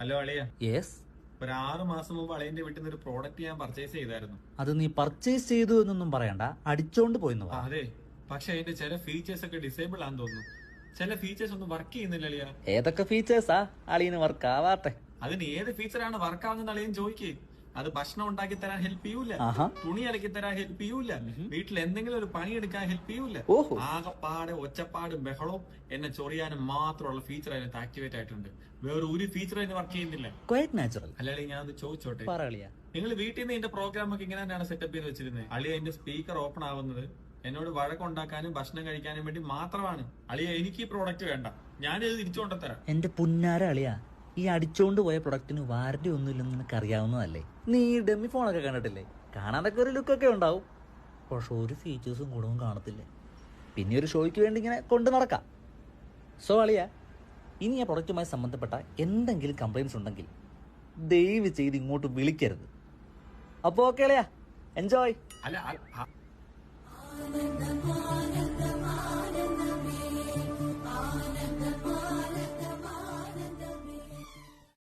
Hello അളിയ. Yes ഒരു ആറ് മാസം മുമ്പ് അളിയന്റെ വീട്ടിൽ നിന്ന് ഒരു പ്രോഡക്റ്റ് ഞാൻ പർച്ചേസ് ചെയ്തായിരുന്നു. അത് നീ പർച്ചേസ് ചെയ്തു എന്നൊന്നും പറയണ്ട. അടിച്ചോണ്ട് പോയിന്ന് പറ. അതെ. പക്ഷെ അതിന്റെ ചില ഫീച്ചേഴ്സ് ഒക്കെ ഡിസേബിൾ ആണെന്ന് തോന്നുന്നു. ചില ഫീച്ചേഴ്സ് ഒന്നും വർക്ക് ചെയ്യുന്നില്ല അളിയ. ഏതൊക്കെ ഫീച്ചേഴ്സാ അളിയന് വർക്ക് ആവാത്തെ. അതിന് ഏത് ഫീച്ചറാണ് വർക്ക് ആവുന്നത് അളിയൻ ചോദിക്കേ. അത് ഭക്ഷണം ഉണ്ടാക്കി തരാൻ ഹെൽപ്പ് ചെയ്യൂല. തുണി അലക്കി തരാൻ ഹെൽപ്പ് ചെയ്യൂല. വീട്ടിൽ എന്തെങ്കിലും ഒരു പണി എടുക്കാൻ ഹെൽപ്പ് ചെയ്യൂല ആകപ്പാട് ഒച്ചപ്പാടും ബഹളവും എന്നെ ചൊറിയാനും മാത്രമുള്ള ഫീച്ചർ അതിനകത്ത് ആക്ടിവേറ്റ് ആയിട്ടുണ്ട്. വേറെ ഒരു ഫീച്ചർ അതിന് വർക്ക് ചെയ്യുന്നില്ല. അല്ലെങ്കിൽ ഞാൻ അത് ചോദിച്ചോട്ടെ? നിങ്ങൾ വീട്ടിൽ നിന്ന് ഇതിന്റെ പ്രോഗ്രാം ഒക്കെ ഇങ്ങനെ തന്നെയാണ് സെറ്റപ്പ് ചെയ്ത് വെച്ചിരുന്നത്. അളിയ എന്റെ സ്പീക്കർ ഓപ്പൺ ആവുന്നത് എന്നോട് വഴക്കുണ്ടാക്കാനും ഭക്ഷണം കഴിക്കാനും വേണ്ടി മാത്രമാണ്. അളിയ എനിക്ക് ഈ പ്രോഡക്റ്റ് വേണ്ട. ഞാനിത് തിരിച്ചു കൊണ്ടുതരാം എന്റെ പുന്നാര അളിയ. ഈ അടിച്ചോണ്ട് പോയ പ്രൊഡക്റ്റിന് വാരണ്ടി ഒന്നുമില്ലെന്ന് നിനക്ക് അറിയാവുന്നതല്ലേ നീ ഡെമ്മി ഫോണൊക്കെ കണ്ടിട്ടില്ലേ? കാണാനൊക്കെ ഒരു ലുക്കൊക്കെ ഉണ്ടാവും. പക്ഷെ ഒരു ഫീച്ചേഴ്സും ഗുണവും കാണത്തില്ല? പിന്നെ ഒരു ഷോയ്ക്ക് വേണ്ടി ഇങ്ങനെ കൊണ്ടു നടക്കാം. സോ അളിയ ഇനി ആ പ്രൊഡക്റ്റുമായി സംബന്ധപ്പെട്ട എന്തെങ്കിലും കംപ്ലൈൻസ് ഉണ്ടെങ്കിൽ ദയവ് ചെയ്ത് ഇങ്ങോട്ട് വിളിക്കരുത്. അപ്പോൾ ഓക്കെ അളിയ. എൻജോയ് അല്ല